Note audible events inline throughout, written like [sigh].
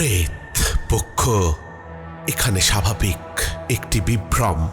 প্রেত পক্ষ, এখানে স্বাভাবিক একটি বিভ্রম।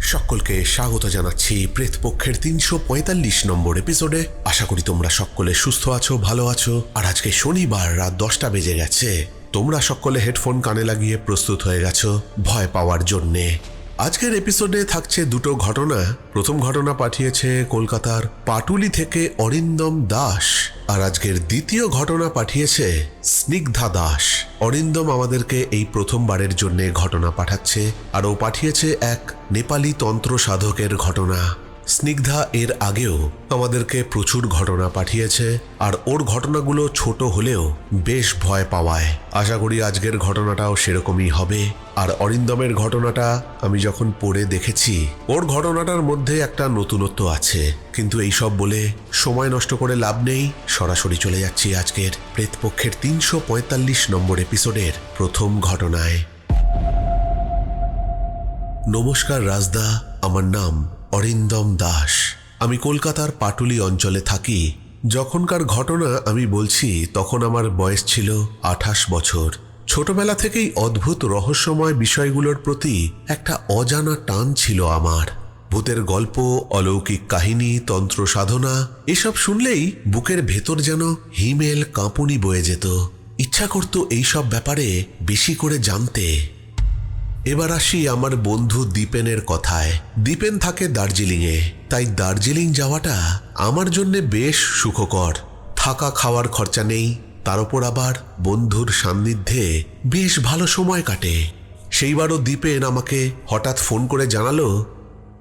সকলকে স্বাগত জানাচ্ছি প্রেত পক্ষের তিনশো পঁয়তাল্লিশ নম্বর এপিসোডে আশা করি তোমরা সকলে সুস্থ আছো, ভালো আছো। আর আজকে শনিবার, রাত দশটা বেজে গেছে। তোমরা সকলে হেডফোন কানে লাগিয়ে প্রস্তুত হয়ে গেছো। ভয় পাওয়ার জন্যে। আজকের এপিসোডে থাকছে দুটো ঘটনা। প্রথম ঘটনা পাঠিয়েছে কলকাতার পাটুলি থেকে অরিন্দম দাস আর আজকের দ্বিতীয় ঘটনা পাঠিয়েছে স্নিগ্ধা দাস। অরিন্দম আমাদেরকে এই প্রথমবারের জন্য ঘটনা পাঠাচ্ছে আর ও পাঠিয়েছে এক নেপালি তন্ত্র সাধকের ঘটনা। স্নিগ্ধা এর আগেও আমাদেরকে প্রচুর ঘটনা পাঠিয়েছে, আর ওর ঘটনাগুলো ছোট হলেও বেশ ভয় পাওয়ায়। আশা করি আজকের ঘটনাটাও সেরকমই হবে। আর অরিন্দমের ঘটনাটা আমি যখন পড়ে দেখেছি, ওর ঘটনাটার মধ্যে একটা নতুনত্ব আছে। কিন্তু এই সব বলে সময় নষ্ট করে লাভ নেই। সরাসরি চলে যাচ্ছি আজকের প্রেতপক্ষের তিনশো পঁয়তাল্লিশ নম্বর এপিসোডের প্রথম ঘটনায়। নমস্কার রাজদা, আমার নাম অরিন্দম দাস। আমি কলকাতার পাটুলি অঞ্চলে থাকি। যখনকার ঘটনা আমি বলছি, তখন আমার বয়স ছিল আঠাশ বছর। ছোটবেলা থেকেই অদ্ভুত রহস্যময় বিষয়গুলোর প্রতি একটা অজানা টান ছিল আমার। ভূতের গল্প, অলৌকিক কাহিনী, তন্ত্র সাধনা, এসব শুনলেই বুকের ভেতর যেন হিমেল কাঁপুনি বয়ে যেত। ইচ্ছা করতো এইসব ব্যাপারে বেশি করে জানতে। এবার আসি আমার বন্ধু দীপেনের কথায়। দীপেন থাকে দার্জিলিংয়ে। তাই দার্জিলিং যাওয়াটা আমার জন্যে বেশ সুখকর। থাকা খাওয়ার খরচা নেই, তার উপর আবার বন্ধুর সান্নিধ্যে বেশ ভালো সময় কাটে। সেইবারও দীপেন আমাকে হঠাৎ ফোন করে জানালো,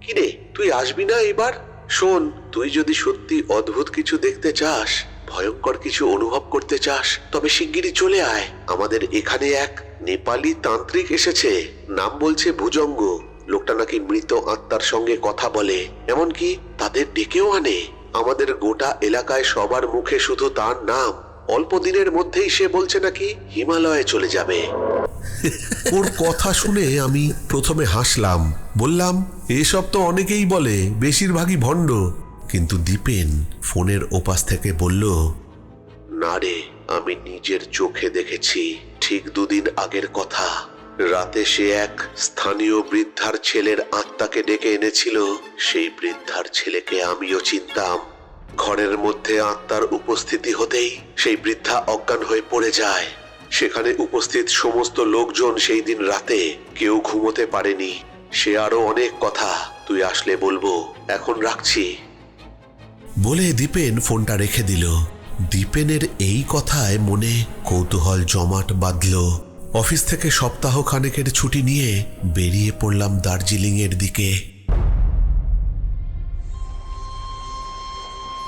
কিরে, তুই আসবি না এবার? শোন, তুই যদি সত্যি অদ্ভুত কিছু দেখতে চাস, ভয়ঙ্কর কিছু অনুভব করতে চাস, তবে শিগগিরই চলে আয়। আমাদের এখানে এক নেপালি তান্ত্রিক এসেছে। নাম বলছে ভুজঙ্গ। লোকটা নাকি মৃত আত্মার সঙ্গে কথা বলে এমনকি তাদের ডেকেও আনে। আমাদের গোটা এলাকায় সবার মুখে শুধু তার নাম। অল্প দিনের মধ্যেই সে বলছে নাকি হিমালয়ে চলে যাবে। ওর কথা শুনে আমি প্রথমে হাসলাম। বললাম এসব তো অনেকেই বলে বেশিরভাগই ভণ্ড। কিন্তু দীপেন ফোনের ওপাশ থেকে বলল না রে আমি নিজের চোখে দেখেছি। ঠিক দুদিন আগের কথা। রাতে সে এক স্থানীয় বৃদ্ধার ছেলের আত্মাকে ডেকে এনেছিল। সেই বৃদ্ধার ছেলেকে আমিও চিনতাম। ঘরের মধ্যে আত্মার উপস্থিতি হতেই সেই বৃদ্ধা অজ্ঞান হয়ে পড়ে যায়। সেখানে উপস্থিত সমস্ত লোকজন সেই দিন রাতে কেউ ঘুমোতে পারেনি। সে আরও অনেক কথা তুই আসলে বলব। এখন রাখছি। বলে দীপেন ফোনটা রেখে দিল। দীপেনের এই কথায় মনে কৌতূহল জমাট বাঁধল। অফিস থেকে সপ্তাহ খানেকের ছুটি নিয়ে বেরিয়ে পড়লাম দার্জিলিংয়ের দিকে।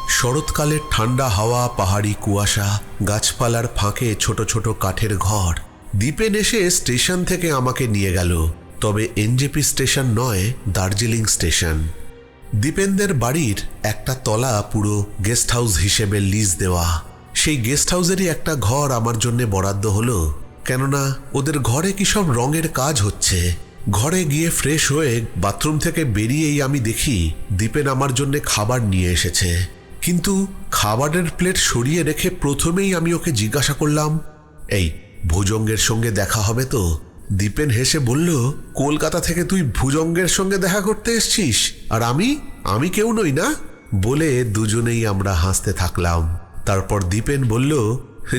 শরৎকালের ঠান্ডা হাওয়া, পাহাড়ি কুয়াশা, গাছপালার ফাঁকে ছোট ছোট কাঠের ঘর। দ্বীপেন এসে স্টেশন থেকে আমাকে নিয়ে গেল। তবে এনজেপি স্টেশন নয়, দার্জিলিং স্টেশন। দীপেনদের বাড়ির একটা তলা পুরো গেস্ট হাউস হিসেবে লিজ দেওয়া। সেই গেস্ট হাউসেরই একটা ঘর আমার জন্য বরাদ্দ হলো। কেননা ওদের ঘরে কি সব রঙের কাজ হচ্ছে। ঘরে গিয়ে ফ্রেশ হয়ে বাথরুম থেকে বেরিয়েই আমি দেখি দীপেন আমার জন্য খাবার নিয়ে এসেছে। কিন্তু খাবারের প্লেট সরিয়ে রেখে প্রথমেই আমি ওকে জিজ্ঞাসা করলাম, এই, ভুজঙ্গের সঙ্গে দেখা হবে তো? দীপেন হেসে বলল, কলকাতা থেকে তুই ভুজঙ্গের সঙ্গে দেখা করতে এসছিস? আর আমি? আমি কেউ নই না? বলে দুজনেই আমরা হাসতে থাকলাম। তারপর দীপেন বলল,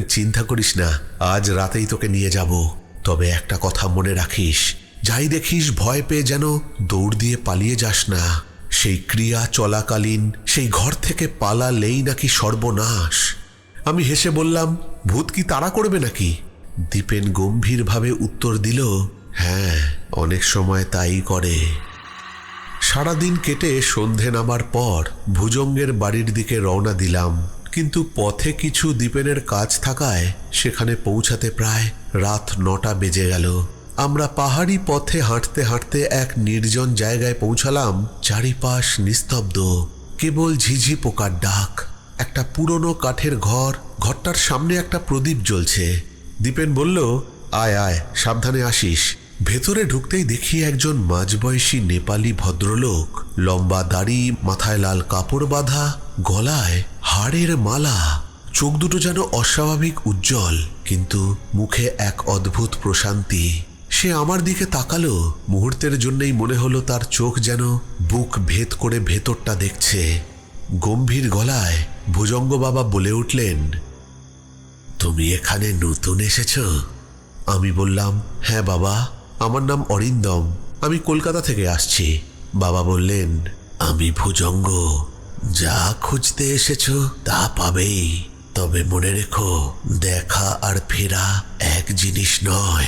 চিন্তা করিস না, আজ রাতেই তোকে নিয়ে যাব। তবে একটা কথা মনে রাখিস, যাই দেখিস ভয় পেয়ে যেন দৌড় দিয়ে পালিয়ে যাস না। সেই ক্রিয়া চলাকালীন, সেই ঘর থেকে পালালেই নাকি সর্বনাশ। আমি হেসে বললাম, ভূত কি তাড়া করবে নাকি? দীপেন গম্ভীরভাবে উত্তর দিল হ্যাঁ অনেক সময় তাই করে। সারাদিন কেটে সন্ধে নামার পর ভুজঙ্গের বাড়ির দিকে রওনা দিলাম। কিন্তু পথে কিছু দীপেনের কাজ থাকায় সেখানে পৌঁছাতে প্রায় রাত নটা বেজে গেল। আমরা পাহাড়ি পথে হাঁটতে হাঁটতে এক নির্জন জায়গায় পৌঁছালাম, চারিপাশ নিস্তব্ধ, কেবল ঝিঝি পোকার ডাক। একটা পুরনো কাঠের ঘর, ঘরটার সামনে একটা প্রদীপ জ্বলছে। দীপেন বলল, আয় আয়, সাবধানে আসিস। ভেতরে ঢুকতেই দেখি একজন মাঝবয়সী নেপালি ভদ্রলোক, লম্বা দাড়ি, মাথায় লাল কাপড় বাঁধা, গলায় হাড়ের মালা। চোখ দুটো যেন অস্বাভাবিক উজ্জ্বল, কিন্তু মুখে এক অদ্ভুত প্রশান্তি। সে আমার দিকে তাকালো, মুহূর্তের জন্যই মনে হলো তার চোখ যেন বুক ভেদ করে ভেতরটা দেখছে। গম্ভীর গলায় ভুজঙ্গ বাবা বলে উঠলেন তুমি এখানে নতুন এসেছ? আমি বললাম হ্যাঁ বাবা, আমার নাম অরিন্দম। আমি কলকাতা থেকে আসছি। বাবা বললেন, আমি ভুজঙ্গ। যা খুঁজতে এসেছ তা পাবেই। তবে মনে রেখো, দেখা আর ফেরা এক জিনিস নয়।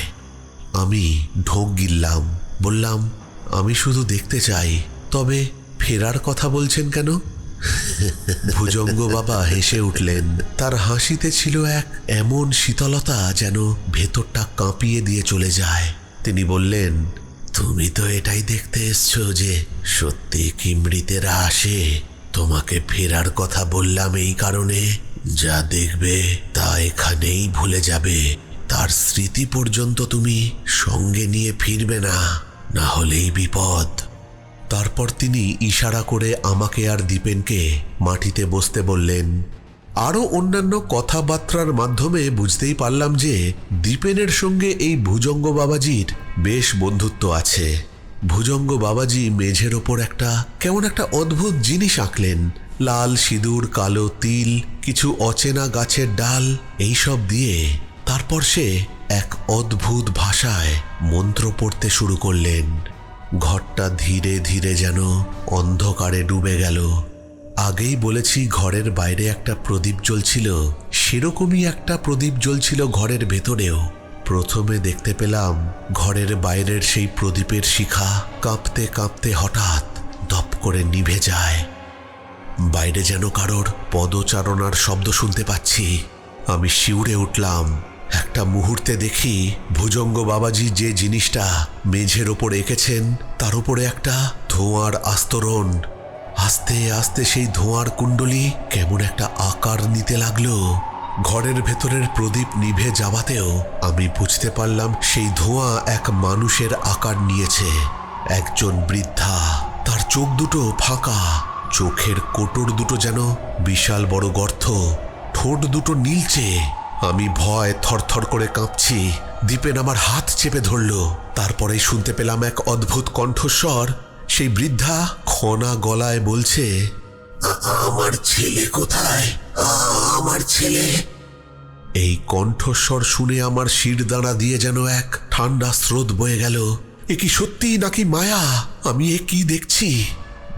আমি ঢোক গিললাম, বললাম, আমি শুধু দেখতে চাই, তবে ফেরার কথা বলছেন কেন? ভুজঙ্গ বাবা হেসে উঠলেন। তার হাসিতে ছিল এক এমন শীতলতা যেন ভেতরটা কাঁপিয়ে দিয়ে চলে যায়। তিনি বললেন, তুমি তো এটাই দেখতে এসছো যে সত্যি কি মৃতেরা আসে। তোমাকে ফেরার কথা বললাম এই কারণে। যা দেখবে তা এখানেই ভুলে যাবে। তার স্মৃতি পর্যন্ত তুমি সঙ্গে নিয়ে ফিরবে না। না হলেই বিপদ। তারপর তিনি ইশারা করে আমাকে আর দীপেনকে মাটিতে বসতে বললেন। আরও অন্যান্য কথাবার্তার মাধ্যমে বুঝতেই পারলাম যে দীপেনের সঙ্গে এই ভুজঙ্গ বাবাজির বেশ বন্ধুত্ব আছে। ভুজঙ্গ বাবাজি মেঝের ওপর একটা কেমন একটা অদ্ভুত জিনিস আঁকলেন। লাল সিঁদুর, কালো তিল, কিছু অচেনা গাছের ডাল, এইসব দিয়ে তারপর সে এক অদ্ভুত ভাষায় মন্ত্র পড়তে শুরু করলেন। ঘরটা ধীরে ধীরে যেন অন্ধকারে ডুবে গেল। আগেই বলেছি ঘরের বাইরে একটা প্রদীপ জ্বলছিল। সেরকমই একটা প্রদীপ জ্বলছিল ঘরের ভেতরেও। প্রথমে দেখতে পেলাম ঘরের বাইরের সেই প্রদীপের শিখা কাঁপতে কাঁপতে হঠাৎ দপ করে নিভে যায়। বাইরে যেন কারোর পদচারণার শব্দ শুনতে পাচ্ছি। আমি শিউরে উঠলাম। একটা মুহূর্তে দেখি ভুজঙ্গ বাবাজি যে জিনিসটা মেঝের ওপর এঁকেছেন, তার উপরে একটা ধোঁয়ার আস্তরণ। আস্তে আস্তে সেই ধোঁয়ার কুণ্ডলি কেমন একটা আকার নিতে লাগল। ঘরের ভেতরের প্রদীপ নিভে যাওয়াতেও আমি বুঝতে পারলাম সেই ধোঁয়া এক মানুষের আকার নিয়েছে। একজন বৃদ্ধা, তার চোখ দুটো ফাঁকা, চোখের কোটর দুটো যেন বিশাল বড় গর্ত, ঠোঁট দুটো নীলচে। আমি ভয় থরথর করে কাঁপছি। দীপেন আমার হাত চেপে ধরল। তারপরেই শুনতে পেলাম এক অদ্ভুত কণ্ঠস্বর। সেই বৃদ্ধা খনা গলায় বলছে, আমার ছেলে কোথায়? আমার ছেলে? এই কণ্ঠস্বর শুনে আমার শিরদাঁড়া দিয়ে যেন এক ঠান্ডা স্রোত বয়ে গেল। এ কি সত্যি নাকি মায়া? আমি এ কি দেখছি?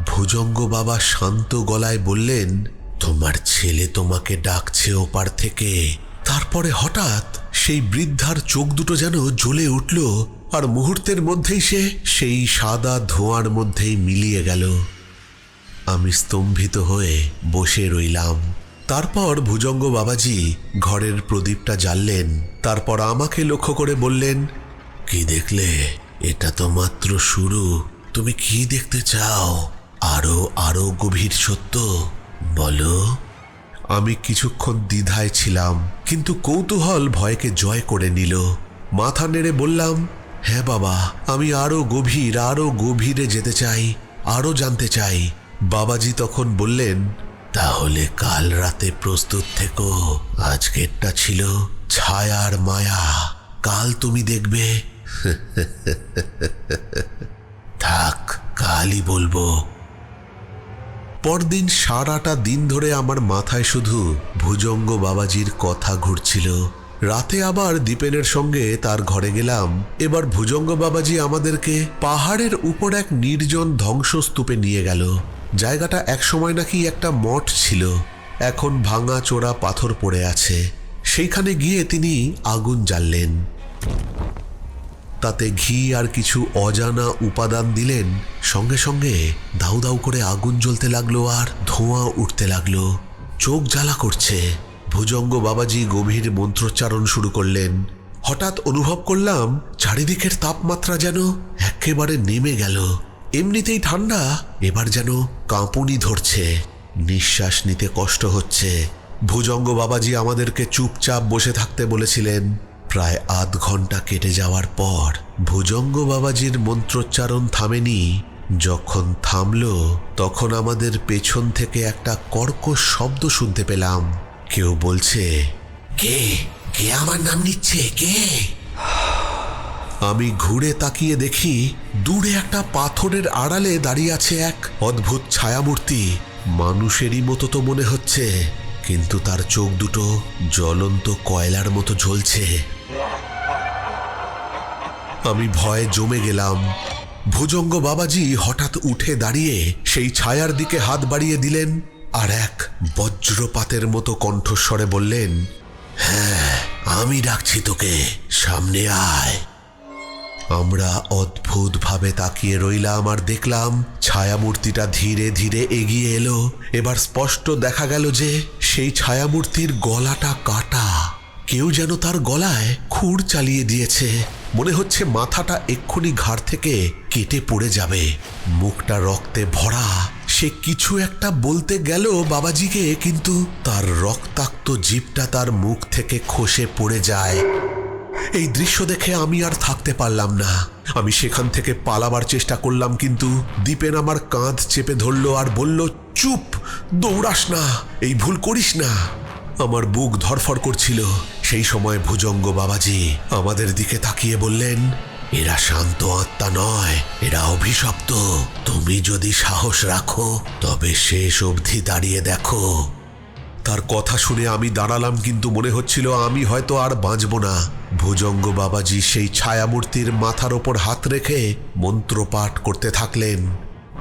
ভুজঙ্গ বাবা শান্ত গলায় বললেন, তোমার ছেলে তোমাকে ডাকছে ওপার থেকে। তারপরে হঠাৎ সেই বৃদ্ধার চোখ দুটো যেন জ্বলে উঠল আর মুহূর্তের মধ্যেই সে সেই সাদা ধোঁয়ার মধ্যেই মিলিয়ে গেল। আমি স্তম্ভিত হয়ে বসে রইলাম। তারপর ভুজঙ্গ বাবাজি ঘরের প্রদীপটা জ্বাললেন, তারপর আমাকে লক্ষ্য করে বললেন, কি দেখলে? এটা তো মাত্র শুরু। তুমি কি দেখতে চাও? আরও আরও গভীর সত্য? বলো। আমি কিছুক্ষণ দ্বিধায় ছিলাম, কিন্তু কৌতূহল ভয়কে জয় করে নিল। মাথা নেড়ে বললাম হ্যাঁ বাবা, আমি আরও গভীর, আরও গভীরে যেতে চাই, আরও জানতে চাই। বাবাজি তখন বললেন, তাহলে কাল রাতে প্রস্তুত থেকো আজকেরটা ছিল ছায়ার মায়া, কাল তুমি দেখবে। [laughs] থাক, কালই বলব। পরদিন সারাটা দিন ধরে আমার মাথায় শুধু ভুজঙ্গ বাবাজির কথা ঘুরছিল। রাতে আবার দীপেনের সঙ্গে তার ঘরে গেলাম। এবার ভুজঙ্গ বাবাজি আমাদেরকে পাহাড়ের উপর এক নির্জন ধ্বংসস্তূপে নিয়ে গেল। জায়গাটা একসময় নাকি একটা মঠ ছিল। এখন ভাঙা চোরা পাথর পড়ে আছে। সেইখানে গিয়ে তিনি আগুন জ্বাললেন। তাতে ঘি আর কিছু অজানা উপাদান দিলেন। সঙ্গে সঙ্গে দাউ দাউ করে আগুন জ্বলতে লাগল আর ধোঁয়া উঠতে লাগল। চোখ জ্বালা করছে। ভুজঙ্গ বাবাজি গভীর মন্ত্রোচ্চারণ শুরু করলেন। হঠাৎ অনুভব করলাম চারিদিকের তাপমাত্রা যেন একেবারে নেমে গেল। এমনিতেই ঠান্ডা, এবার যেন কাঁপুনি ধরছে। নিঃশ্বাস নিতে কষ্ট হচ্ছে। ভুজঙ্গ বাবাজি আমাদেরকে চুপচাপ বসে থাকতে বলেছিলেন। প্রায় আধ ঘণ্টা কেটে যাওয়ার পর ভুজঙ্গ বাবাজির মন্ত্রোচ্চারণ থামেনি। যখন থামল, তখন আমাদের পেছন থেকে একটা কর্কশ শব্দ শুনতে পেলাম। কেউ বলছে, কে? কে আমার নাম নিচ্ছে? কে? আমি ঘুরে তাকিয়ে দেখি, দূরে একটা পাথরের আড়ালে দাঁড়িয়ে আছে এক অদ্ভুত ছায়ামূর্তি। মানুষেরই মতো তো মনে হচ্ছে, কিন্তু তার চোখ দুটো জ্বলন্ত কয়লার মতো জ্বলছে আমি ভয়ে জমে গেলাম। ভুজঙ্গ বাবাজি হঠাৎ উঠে দাঁড়িয়ে সেই ছায়ার দিকে হাত বাড়িয়ে দিলেন আর এক বজ্রপাতের মতো কণ্ঠস্বরে বললেন হ্যাঁ আমি ডাকছি তোকে, সামনে আয়। আমরা অদ্ভুতভাবে তাকিয়ে রইলাম আর দেখলাম ছায়ামূর্তিটা ধীরে ধীরে এগিয়ে এলো। এবার স্পষ্ট দেখা গেল যে সেই ছায়ামূর্তির গলাটা কাটা। কেউ যেন তার গলায় খুর চালিয়ে দিয়েছে। মনে হচ্ছে মাথাটা এক্ষুনি ঘাড় থেকে কেটে পড়ে যাবে। মুখটা রক্তে ভরা। সে কিছু একটা বলতে গেল বাবাজিকে, কিন্তু তার রক্তাক্ত জিভটা তার মুখ থেকে খসে পড়ে যায়। এই দৃশ্য দেখে আমি আর থাকতে পারলাম না। আমি সেখান থেকে পালাবার চেষ্টা করলাম, কিন্তু দীপেন আমার কাঁধ চেপে ধরলো আর বলল, চুপ, দৌড়াস না, এই ভুল করিস না। আমার বুক ধরফর করছিল। সেই সময় ভুজঙ্গ বাবাজি আমাদের দিকে তাকিয়ে বললেন, এরা শান্ত আত্মা নয়, এরা অভিশপ্ত। তুমি যদি সাহস রাখো, তবে শেষ অবধি দাঁড়িয়ে দেখো। তার কথা শুনে আমি দাঁড়ালাম, কিন্তু মনে হচ্ছিল আমি হয়তো আর বাঁচব না। ভুজঙ্গ বাবাজি সেই ছায়ামূর্তির মাথার ওপর হাত রেখে মন্ত্রপাঠ করতে থাকলেন।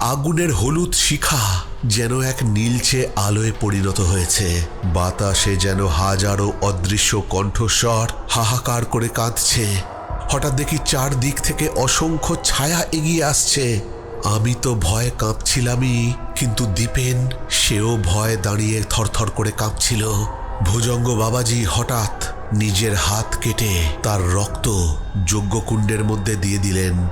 আগুনের হলুদ শিখা যেন এক নীলচে আলোয় পরিণত হয়েছে। বাতাসে যেন হাজারো অদৃশ্য কণ্ঠস্বর হাহাকার করে কাঁদছে। হঠাৎ দেখি চারদিক থেকে অসংখ্য ছায়া এগিয়ে আসছে। আমি তো ভয়ে কাঁপছিলামই, কিন্তু দীপেন সেও ভয়ে দাঁড়িয়ে থরথর করে কাঁপছিল। ভুজঙ্গ বাবাজি হঠাৎ নিজের হাত কেটে তার রক্ত যজ্ঞকুণ্ডের মধ্যে দিয়ে দিলেন।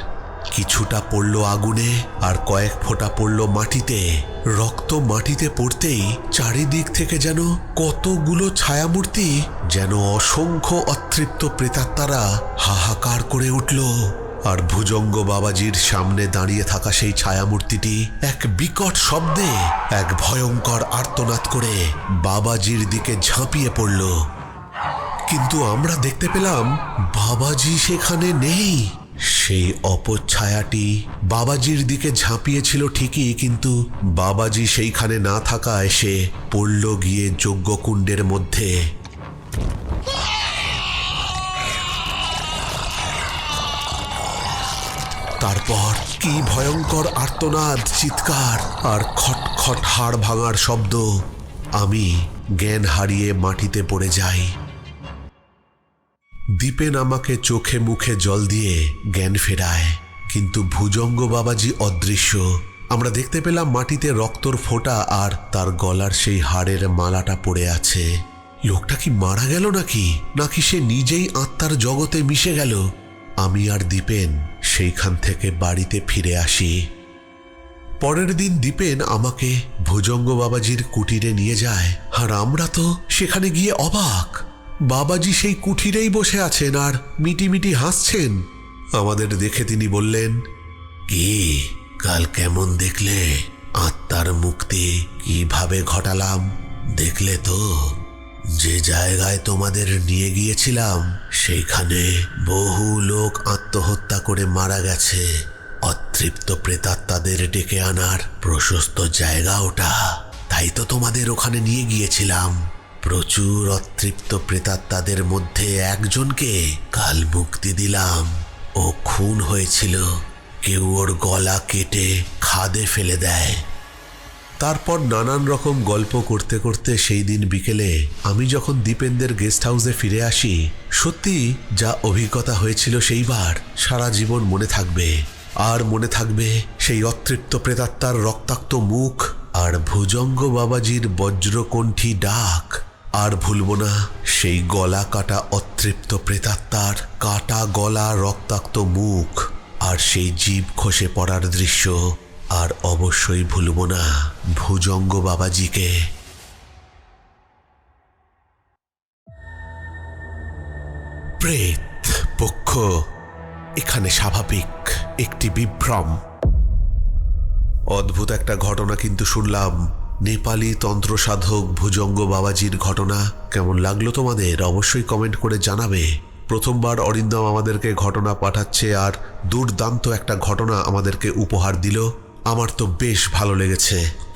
কিছুটা পড়ল আগুনে আর কয়েক ফোঁটা পড়ল মাটিতে। রক্ত মাটিতে পড়তেই চারিদিক থেকে যেন কতগুলো ছায়ামূর্তি, যেন অসংখ্য অতৃপ্ত প্রেতাত্মারা হাহাকার করে উঠল। আর ভুজঙ্গ বাবাজির সামনে দাঁড়িয়ে থাকা সেই ছায়ামূর্তিটি এক বিকট শব্দে এক ভয়ঙ্কর আর্তনাদ করে বাবাজির দিকে ঝাঁপিয়ে পড়ল। কিন্তু আমরা দেখতে পেলাম বাবাজি সেখানে নেই। সেই অপচ্ছায়াটি বাবাজির দিকে ঝাঁপিয়েছিল ঠিকই, কিন্তু বাবাজি সেইখানে না থাকায় সে পড়ল গিয়ে যজ্ঞকুণ্ডের মধ্যে। তারপর কি ভয়ঙ্কর আর্তনাদ, চিৎকার আর খটখট হাড় ভাঙার শব্দ। আমি জ্ঞান হারিয়ে মাটিতে পড়ে যাই। দীপেন আমাকে চোখে মুখে জল দিয়ে জ্ঞান ফেরায়। কিন্তু ভুজঙ্গ বাবাজি অদৃশ্য। আমরা দেখতে পেলাম মাটিতে রক্তর ফোঁটা আর তার গলার সেই হাড়ের মালাটা পড়ে আছে। লোকটা কি মারা গেল নাকি? নাকি সে নিজেই আত্মার জগতে মিশে গেল? আমি আর দীপেন সেইখান থেকে বাড়িতে ফিরে আসি। পরের দিন দীপেন আমাকে ভুজঙ্গ বাবাজির কুটিরে নিয়ে যায়। আর আমরা তো সেখানে গিয়ে অবাক। বাবাজি সেই কুঠিরেই বসে আছেন আর মিটিমিটি হাসছেন। আমাদের দেখে তিনি বললেন, কি, কাল কেমন দেখলে? আত্মার মুক্তি কীভাবে ঘটালাম? দেখলে তো, যে জায়গায় তোমাদের নিয়ে গিয়েছিলাম, সেইখানে বহু লোক আত্মহত্যা করে মারা গেছে। অতৃপ্ত প্রেতাত্মাদের ডেকে আনার প্রশস্ত জায়গা ওটা। তাই তো তোমাদের ওখানে নিয়ে গিয়েছিলাম। প্রচুর অতৃপ্ত প্রেতাত্মাদের মধ্যে একজনকে কাল মুক্তি দিলাম। ও খুন হয়েছিল। কেউ ওর গলা কেটে খাদে ফেলে দেয়। তারপর নানান রকম গল্প করতে করতে সেই দিন বিকেলে আমি যখন দীপেন্দের গেস্ট হাউসে ফিরে আসি, সত্যি যা অভিজ্ঞতা হয়েছিল সেইবার সারা জীবন মনে থাকবে। আর মনে থাকবে সেই অতৃপ্ত প্রেতাত্মার রক্তাক্ত মুখ আর ভুজঙ্গ বাবাজির বজ্রকণ্ঠী ডাক। আর ভুলব না, সেই গলা কাটা অতৃপ্ত প্রেতাত্মার কাটা গলা রক্তাক্ত মুখ আর সেই জীব খসে পড়ার দৃশ্য আর অবশ্যই ভুলব না, ভুজঙ্গ বাবাজিকে। প্রেত পক্ষ, এখানে স্বাভাবিক একটি বিভ্রম। অদ্ভুত একটা ঘটনা কিন্তু শুনলাম। নেপালি তন্ত্রসাধক ভুজঙ্গ বাবাজির ঘটনা কেমন লাগল তোমাদের? অবশ্যই কমেন্ট করে জানাবে। প্রথমবার অরিন্দম আমাদেরকে ঘটনা পাঠাচ্ছে আর দুর্দান্ত একটা ঘটনা আমাদেরকে উপহার দিল। আমার তো বেশ ভালো লেগেছে।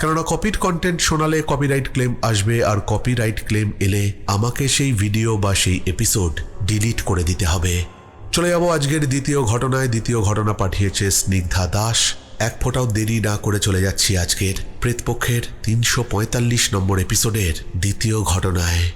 কেননা কপিড কন্টেন্ট শোনালে কপিরাইট ক্লেম আসবে আর কপিরাইট ক্লেম এলে আমাকে সেই ভিডিও বা সেই এপিসোড ডিলিট করে দিতে হবে। চলে যাব আজকের দ্বিতীয় ঘটনায়। দ্বিতীয় ঘটনা পাঠিয়েছে স্নিগ্ধা দাস। এক ফোঁটাও দেরি না করে চলে যাচ্ছি আজকের প্রেতপক্ষের তিনশো পঁয়তাল্লিশ নম্বর এপিসোডের দ্বিতীয় ঘটনায়।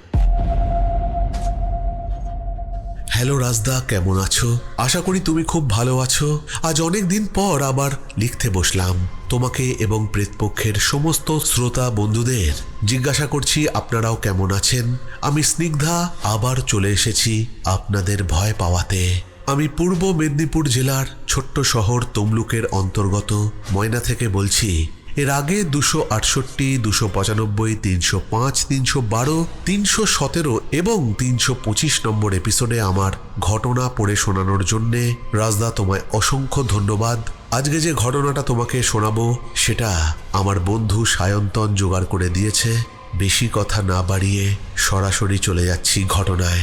হ্যালো রাজদা, কেমন আছো? আশা করি তুমি খুব ভালো আছো। আজ অনেক দিন পর আবার লিখতে বসলাম। তোমাকে এবং প্রেতপক্ষের সমস্ত শ্রোতা বন্ধুদের জিজ্ঞাসা করছি, আপনারাও কেমন আছেন? আমি স্নিগ্ধা, আবার চলে এসেছি আপনাদের ভয় পাওয়াতে। আমি পূর্ব মেদিনীপুর জেলার ছোট্ট শহর তমলুকের অন্তর্গত ময়না থেকে বলছি, এর আগে দুশো আটষট্টি, দুশো পঁচানব্বই, তিনশো পাঁচ, তিনশো বারো, তিনশো সতেরো এবং তিনশো পঁচিশ নম্বর এপিসোডে আমার ঘটনা পড়ে শোনানোর জন্যে রাজদা তোমায় অসংখ্য ধন্যবাদ। আজকে যে ঘটনাটা তোমাকে শোনাবো, সেটা আমার বন্ধু সায়ন্তন জোগাড় করে দিয়েছে। বেশি কথা না বাড়িয়ে সরাসরি চলে যাচ্ছি ঘটনায়।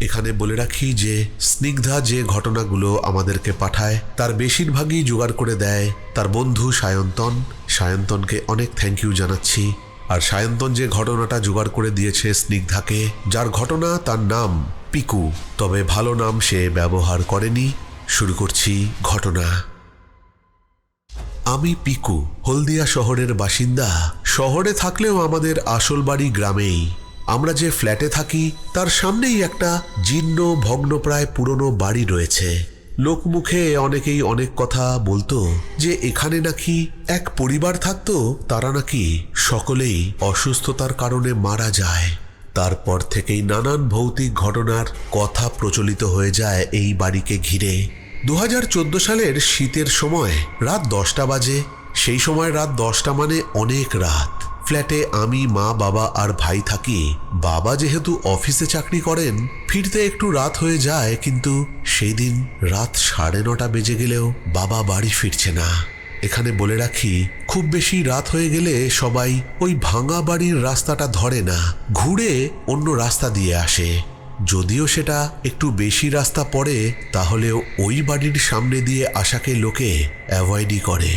এখানে বলে রাখি যে, স্নিগ্ধা যে ঘটনাগুলো আমাদেরকে পাঠায়, তার বেশিরভাগই জোগাড় করে দেয় তার বন্ধু সায়ন্তন। সায়ন্তনকে অনেক থ্যাংক ইউ জানাচ্ছি। আর সায়ন্তন যে ঘটনাটা জোগাড় করে দিয়েছে স্নিগ্ধাকে, যার ঘটনা তার নাম পিকু, তবে ভালো নাম সে ব্যবহার করেনি। শুরু করছি ঘটনা। আমি পিকু, হলদিয়া শহরের বাসিন্দা। শহরে থাকলেও আমাদের আসল বাড়ি গ্রামেই। আমরা যে ফ্ল্যাটে থাকি, তার সামনেই একটা জীর্ণ, ভগ্নপ্রায় পুরনো বাড়ি রয়েছে। লোকমুখে অনেকেই অনেক কথা বলতো যে এখানে নাকি এক পরিবার থাকতো, তারা নাকি সকলেই অসুস্থতার কারণে মারা যায়। তারপর থেকেই নানান ভৌতিক ঘটনার কথা প্রচলিত হয়ে যায় এই বাড়িকে ঘিরে। দু হাজার চোদ্দ সালের শীতের সময় রাত দশটা বাজে, সেই সময় রাত দশটা মানে অনেক রাত। ফ্ল্যাটে আমি, মা, বাবা আর ভাই থাকি। বাবা যেহেতু অফিসে চাকরি করেন, ফিরতে একটু রাত হয়ে যায়, কিন্তু সেই দিন রাত সাড়ে নটা বেজে গেলেও বাবা বাড়ি ফিরছে না। এখানে বলে রাখি, খুব বেশি রাত হয়ে গেলে সবাই ওই ভাঙা বাড়ির রাস্তাটা ধরে না, ঘুরে অন্য রাস্তা দিয়ে আসে। যদিও সেটা একটু বেশি রাস্তা পড়ে তাহলেও ওই বাড়ির সামনে দিয়ে আসাকে লোকে অ্যাভয়েডই করে।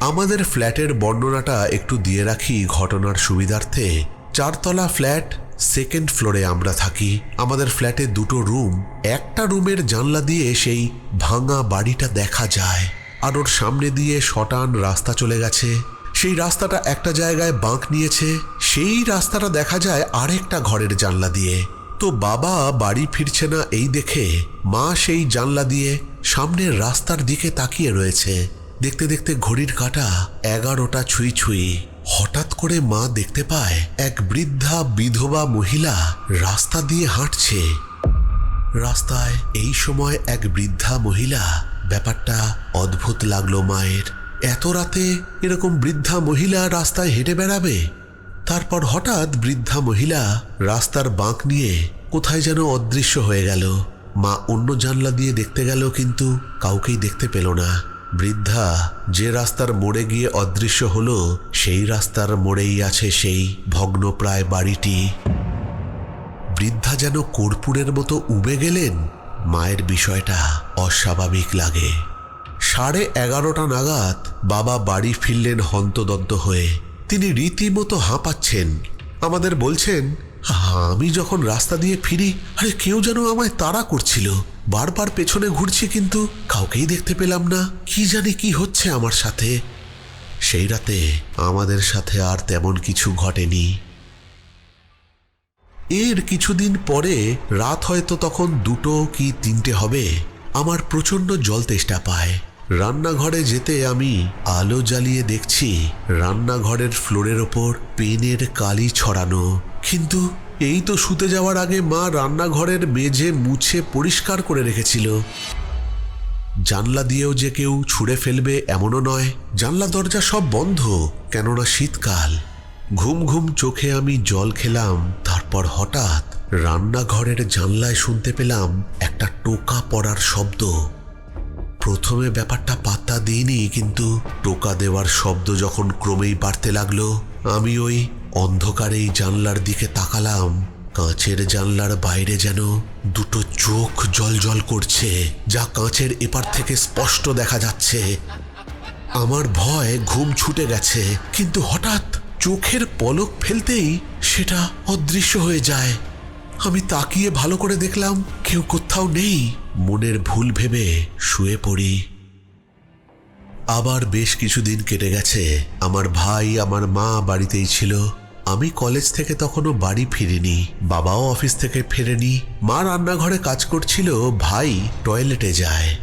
আমাদের ফ্ল্যাটের বর্ণনাটা একটু দিয়ে রাখি ঘটনার সুবিধার্থে। চারতলা ফ্ল্যাট, সেকেন্ড ফ্লোরে আমরা থাকি। আমাদের ফ্ল্যাটে দুটো রুম, একটা রুমের জানলা দিয়ে সেই ভাঙা বাড়িটা দেখা যায়। আর ওর সামনে দিয়ে শটান রাস্তা চলে গেছে। সেই রাস্তাটা একটা জায়গায় বাঁক নিয়েছে, সেই রাস্তাটা দেখা যায় আরেকটা ঘরের জানলা দিয়ে। তো বাবা বাড়ি ফিরছে না এই দেখে, মা সেই জানলা দিয়ে সামনের রাস্তার দিকে তাকিয়ে রয়েছে। দেখতে দেখতে ঘড়ির কাঁটা এগারোটা ছুঁই ছুঁই। হঠাৎ করে মা দেখতে পায় এক বৃদ্ধা বিধবা মহিলা রাস্তা দিয়ে হাঁটছে। রাস্তায় এই সময় এক বৃদ্ধা মহিলা ব্যাপারটা অদ্ভুত লাগল মায়ের। এত রাতে এরকম বৃদ্ধা মহিলা রাস্তায় হেঁটে বেড়াবে? তারপর হঠাৎ বৃদ্ধা মহিলা রাস্তার বাঁক নিয়ে কোথায় যেন অদৃশ্য হয়ে গেল। মা অন্য জানলা দিয়ে দেখতে গেল কিন্তু কাউকেই দেখতে পেল না। বৃদ্ধা যে রাস্তার মোড়ে গিয়ে অদৃশ্য হলো, সেই রাস্তার মোড়েই আছে সেই ভগ্নপ্রায় বাড়িটি। বৃদ্ধা যেন কর্পূরের মতো উবে গেলেন। মায়ের বিষয়টা অস্বাভাবিক লাগে। সাড়ে এগারোটা নাগাদ বাবা বাড়ি ফিরলেন হন্তদন্ত হয়ে। তিনি রীতিমতো হাঁপাচ্ছেন। আমাদের বলছেন, আমি যখন রাস্তা দিয়ে ফিরি, আরে কেউ যেন আমায় তাড়া করছিল। বারবার পেছনে ঘুরছি কিন্তু কাউকেই দেখতে পেলাম না। কি জানি কি হচ্ছে আমার সাথে? সেই রাতে আমাদের সাথে আর তেমন কিছু ঘটেনি। এর কিছুদিন পরে রাত হয়তো তখন দুটো কি তিনটে হবে। আমার প্রচণ্ড জল তেষ্টা পায়। রান্নাঘরে যেতে আমি আলো জ্বালিয়ে দেখছি রান্নাঘরের ফ্লোরের ওপর পেনের কালি ছড়ানো। কিন্তু এই তো শুতে যাওয়ার আগে মা রান্নাঘরের মেঝে মুছে পরিষ্কার করে রেখেছিল। জানলা দিয়েও যে কেউ ছুঁড়ে ফেলবে এমনও নয়। জানলা দরজা সব বন্ধ, কেননা শীতকাল। ঘুম ঘুম চোখে আমি জল খেলাম তারপর হঠাৎ রান্নাঘরের জানলায় শুনতে পেলাম একটা টোকা পড়ার শব্দ। প্রথমে ব্যাপারটা পাত্তা দিইনি, কিন্তু টোকা দেওয়ার শব্দ যখন ক্রমেই বাড়তে লাগল, আমি ওই অন্ধকারেই জানলার দিকে তাকালাম। কাঁচের জানলার বাইরে যেন দুটো চোখ জল জল করছে, যা কাঁচের এপার থেকে স্পষ্ট দেখা যাচ্ছে। আমার ভয় ঘুম ছুটে গেছে, কিন্তু হঠাৎ চোখের পলক ফেলতেই সেটা অদৃশ্য হয়ে যায়। আমি তাকিয়ে ভালো করে দেখলাম কেউ কোথাও নেই। মনের ভুল ভেবে শুয়ে পড়ি। আবার বেশ কিছুদিন কেটে গেছে। আমার ভাই, আমার মা বাড়িতেই ছিল। আমি কলেজ থেকে তখনও বাড়ি ফিরিনি। বাবাও অফিস থেকে ফেরেনি। মা রান্নাঘরে কাজ করছিল, ভাই টয়লেটে যায়।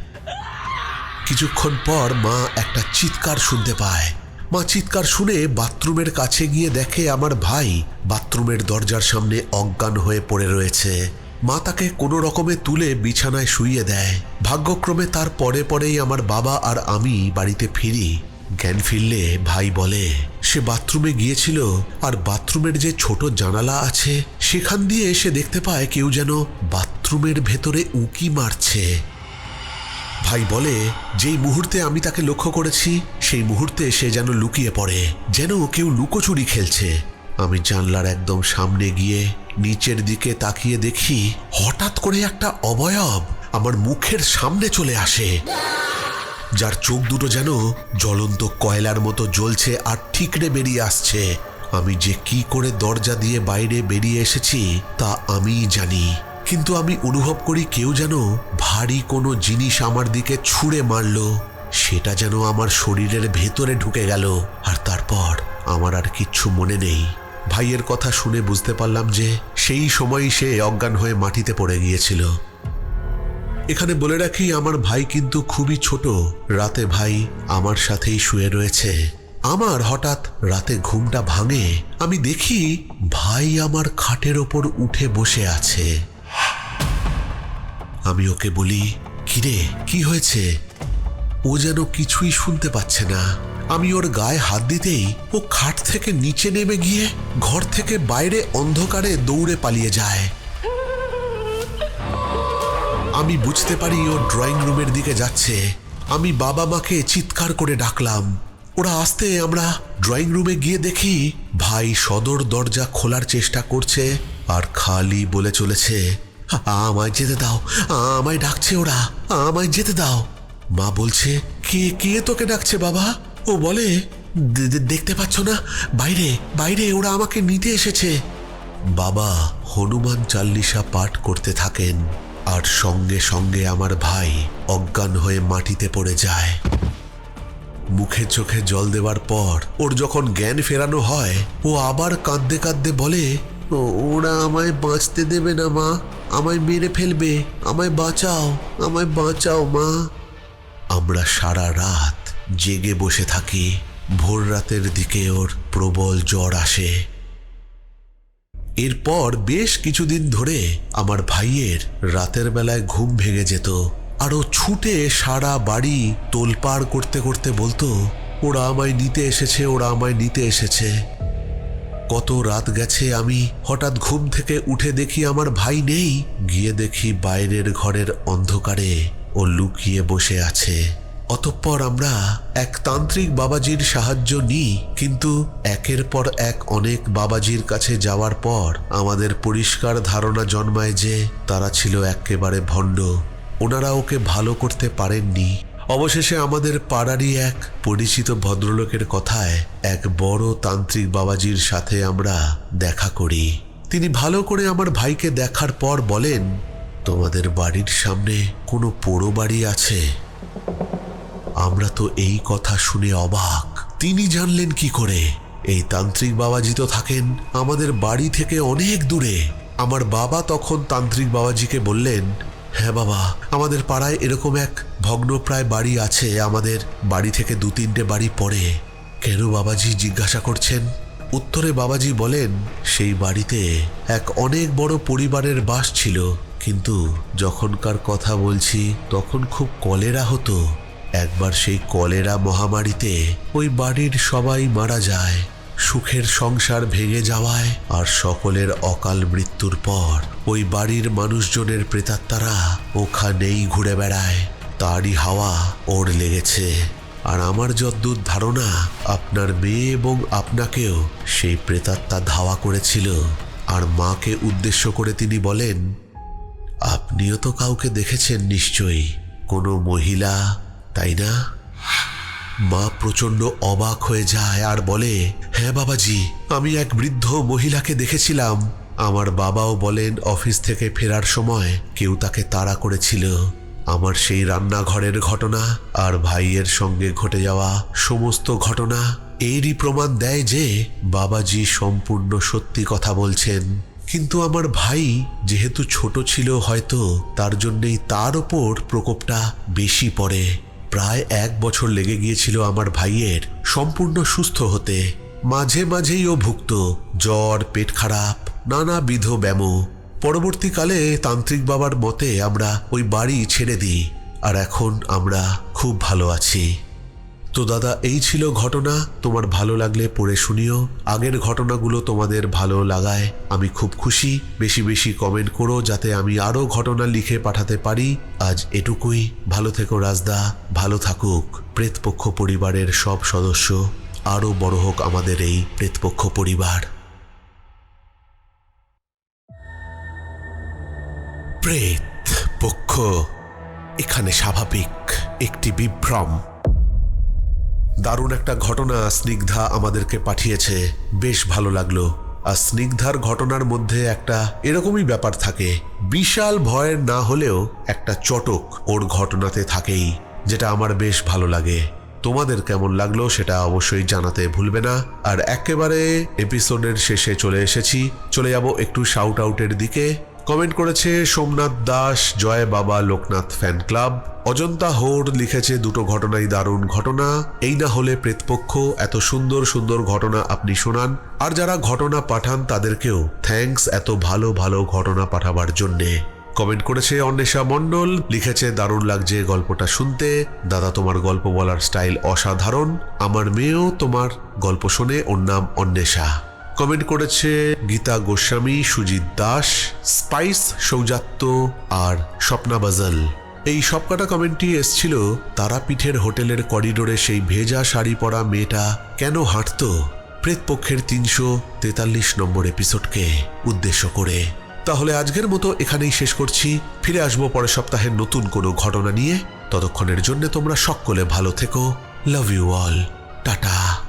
কিছুক্ষণ পর মা একটা চিৎকার শুনতে পায়। মা চিৎকার শুনে বাথরুমের কাছে গিয়ে দেখে আমার ভাই বাথরুমের দরজার সামনে অজ্ঞান হয়ে পড়ে রয়েছে। মা তাকে কোনো রকমে তুলে বিছানায় শুইয়ে দেয়। ভাগ্যক্রমে তার পরে পরেই আমার বাবা আর আমি বাড়িতে ফিরি। জ্ঞান ফিরলে ভাই বলে, সে বাথরুমে গিয়েছিল আর বাথরুমের যে ছোট জানালা আছে, সেখান দিয়ে সে দেখতে পায় কেউ যেন বাথরুমের ভেতরে উকি মারছে। ভাই বলে, যেই মুহূর্তে আমি তাকে লক্ষ্য করেছি, সেই মুহূর্তে সে যেন লুকিয়ে পড়ে, যেন কেউ লুকোচুরি খেলছে। আমি জানলার একদম সামনে গিয়ে নিচের দিকে তাকিয়ে দেখি, হঠাৎ করে একটা অবয়ব আমার মুখের সামনে চলে আসে, যার চোখ দুটো যেন জ্বলন্ত কয়লার মতো জ্বলছে আর ঠিকরে বেরিয়ে আসছে। আমি যে কি করে দরজা দিয়ে বাইরে বেরিয়ে এসেছি, তা আমিই জানি। কিন্তু আমি অনুভব করি কেউ যেন ভারী কোনো জিনিস আমার দিকে ছুঁড়ে মারল। সেটা যেন আমার শরীরের ভেতরে ঢুকে গেল। আর তারপর আমার আর কিচ্ছু মনে নেই। ভাইয়ের কথা শুনে বুঝতে পারলাম যে সেই সময়ই সে অজ্ঞান হয়ে মাটিতে পড়ে গিয়েছিল। এখানে বলে রাখি, আমার ভাই কিন্তু খুবই ছোট। রাতে ভাই আমার সাথেই শুয়ে রয়েছে। আমার হঠাৎ রাতে ঘুমটা ভাঙে। আমি দেখি ভাই আমার খাটের ওপর উঠে বসে আছে। আমি ওকে বলি, কিরে, কি হয়েছে? ও যেন কিছুই শুনতে পাচ্ছে না। আমি ওর গায়ে হাত দিতেই ও খাট থেকে নিচে নেমে গিয়ে ঘর থেকে বাইরে অন্ধকারে দৌড়ে পালিয়ে যায়। আমি বুঝতে পারি ও ড্রয়িং রুমের দিকে যাচ্ছে। আমি বাবা মাকে চিৎকার করে ডাকলাম। ওরা আসতে আমরা ড্রয়িং রুমে গিয়ে দেখি, ভাই সদর দরজা খোলার চেষ্টা করছে আর খালি বলে চলেছে। আমায় যেতে দাও, আমায় ডাকছে ওরা, আমায় যেতে দাও। মা বলছে, কে কে তোকে ডাকছে বাবা? ও বলে, "দে- দে- দেখতে পাচ্ছ না, বাইরে বাইরে, ওরা আমাকে নিতে এসেছে। বাবা হনুমান চাল্লিশা পাঠ করতে থাকেন, আর সঙ্গে সঙ্গে আমার ভাই অজ্ঞান হয়ে মাটিতে পড়ে যায়। মুখে চোখে জল দেওয়ার পর ওর যখন জ্ঞান ফেরানো হয়, ও আবার কাঁদতে কাঁদতে বলে "ও- ওরা আমায় বাঁচতে দেবে না, মা। আমায় মেরে ফেলবে। আমায় বাঁচাও। আমায় বাঁচাও, মা। আমরা সারা রাত জেগে বসে থাকি। ভোর রাতের দিকে ওর প্রবল জ্বর আসে। এরপর বেশ কিছুদিন ধরে আমার ভাইয়ের রাতের বেলায় ঘুম ভেঙে যেত। আর ও ছুটে সারা বাড়ি তোলপাড় করতে করতে বলতো, ওরা আমায় নিতে এসেছে, ওরা আমায় নিতে এসেছে। কত রাত গেছে আমি হঠাৎ ঘুম থেকে উঠে দেখি আমার ভাই নেই। গিয়ে দেখি বাইরের ঘরের অন্ধকারে ও লুকিয়ে বসে আছে। অতঃপর আমরা এক তান্ত্রিক বাবাজির সাহায্য নিই, কিন্তু একের পর এক অনেক বাবাজির কাছে যাওয়ার পর আমাদের পরিষ্কার ধারণা জন্মায় যে তারা ছিল একেবারে ভণ্ড। ওনারা ওকে ভালো করতে পারেননি। অবশেষে আমাদের পাড়ারই এক পরিচিত ভদ্রলোকের কথায় এক বড় তান্ত্রিক বাবাজির সাথে আমরা দেখা করি। তিনি ভালো করে আমার ভাইকে দেখার পর বলেন, তোমাদের বাড়ির সামনে কোনো পোড়ো বাড়ি আছে? আমরা তো এই কথা শুনে অবাক। তিনি জানলেন কি করে? এই তান্ত্রিক বাবাজি তো থাকেন আমাদের বাড়ি থেকে অনেক দূরে। আমার বাবা তখন তান্ত্রিক বাবাজিকে বললেন হ্যাঁ বাবা, আমাদের পাড়ায় এরকম এক ভগ্নপ্রায় বাড়ি আছে, আমাদের বাড়ি থেকে দু তিনটে বাড়ি পড়ে। কেন বাবাজি জিজ্ঞাসা করছেন? উত্তরে বাবাজি বলেন, সেই বাড়িতে এক অনেক বড় পরিবারের বাস ছিল, কিন্তু যখনকার কথা বলছি, তখন খুব কলেরা হতো। একবার সেই কলেরা মহামারীতে ওই বাড়ির সবাই মারা যায়। সুখের সংসার ভেঙে যাওয়ায় আর সকলের অকাল মৃত্যুর পর ওই বাড়ির মানুষজনের প্রেতাত্মারা ওখানেই ঘুরে বেড়ায়। তারই হাওয়া ওর লেগেছে। আর আমার যদ্দূর ধারণা, আপনার মেয়ে এবং আপনাকেও সেই প্রেতাত্মা ধাওয়া করেছিল। আর মাকে উদ্দেশ্য করে তিনি বলেন, আপনিও তো কাউকে দেখেছেন নিশ্চয়ই। কোনো মহিলা, তাই না? মা প্রচণ্ড অবাক হয়ে যায় আর বলে হ্যাঁ বাবাজি, আমি এক বৃদ্ধ মহিলাকে দেখেছিলাম। আমার বাবাও বলেন অফিস থেকে ফেরার সময় কেউ তাকে তাড়া করেছিল। আমার সেই রান্নাঘরের ঘটনা আর ভাইয়ের সঙ্গে ঘটে যাওয়া সমস্ত ঘটনা এরই প্রমাণ দেয় যে বাবাজি সম্পূর্ণ সত্যি কথা বলছেন। কিন্তু আমার ভাই যেহেতু ছোট ছিল হয়তো তার জন্যেই তার ওপর প্রকোপটা বেশি পড়ে। প্রায় এক বছর লেগে গিয়েছিল আমার ভাইয়ের সম্পূর্ণ সুস্থ হতে। মাঝে মাঝেই ও ভুগত, জ্বর, পেট খারাপ, নানাবিধ ব্যাম। পরবর্তীকালে তান্ত্রিক বাবার মতে আমরা ওই বাড়ি ছেড়ে দিই, আর এখন আমরা খুব ভালো আছি। তো দাদা, এই ছিল ঘটনা। তোমার ভালো লাগলে পড়ে শুনিও। আগের ঘটনাগুলো তোমাদের ভালো লাগায়, আমি খুব খুশি। বেশি বেশি কমেন্ট করো যাতে আমি আরও ঘটনা লিখে পাঠাতে পারি। আজ এটুকুই। ভালো থেকো রাজদা। ভালো থাকুক। প্রেতপক্ষ পরিবারের সব সদস্য। আরও বড় হোক আমাদের এই প্রেতপক্ষ পরিবার। প্রেত পক্ষ এখানে স্বাভাবিক একটি বিভ্রম। দারুণ একটা ঘটনা স্নিগ্ধা আমাদেরকে পাঠিয়েছে। বেশ ভালো লাগল। আর স্নিগ্ধার ঘটনার মধ্যে একটা এরকমই ব্যাপার থাকে। বিশাল ভয়ের না হলেও একটা চটক ওর ঘটনাতে থাকেই, যেটা আমার বেশ ভালো লাগে। তোমাদের কেমন লাগল সেটা অবশ্যই জানাতে ভুলবে না। আর একেবারে এপিসোডের শেষে চলে এসেছি। চলে যাব একটু শাউট আউটের দিকে। কমেন্ট করেছে সোমনাথ দাস, জয় বাবা লোকনাথ ফ্যান ক্লাব অজন্তা হোর লিখেছে, দুটো ঘটনাই দারুণ ঘটনা। এই না হলে প্রেতপক্ষ, এত সুন্দর সুন্দর ঘটনা আপনি শোনান। আর যারা ঘটনা পাঠান তাদেরকেও থ্যাঙ্কস এত ভালো ভালো ঘটনা পাঠাবার জন্যে। কমেন্ট করেছে অন্বেষা মণ্ডল, লিখেছে দারুণ লাগছে গল্পটা শুনতে। দাদা তোমার গল্প বলার স্টাইল অসাধারণ। আমার মেয়েও তোমার গল্প শোনে, ওর নাম অন্বেষা। কমেন্ট করেছে গীতা গোস্বামী, সুজিত দাস, স্পাইস, সৌজাত্য আর স্বপ্না বাজল। এই সবকটা কমেন্টটি এসছিল তারাপীঠের হোটেলের করিডোরে সেই ভেজা শাড়ি পরা মেয়েটা কেন হাঁটত? প্রেতপক্ষের তিনশো তেতাল্লিশ নম্বর এপিসোডকে উদ্দেশ্য করে। তাহলে আজকের মতো এখানেই শেষ করছি। ফিরে আসব পরের সপ্তাহের নতুন কোনো ঘটনা নিয়ে। ততক্ষণের জন্য তোমরা সকলে ভালো থেকো। Love you all tata.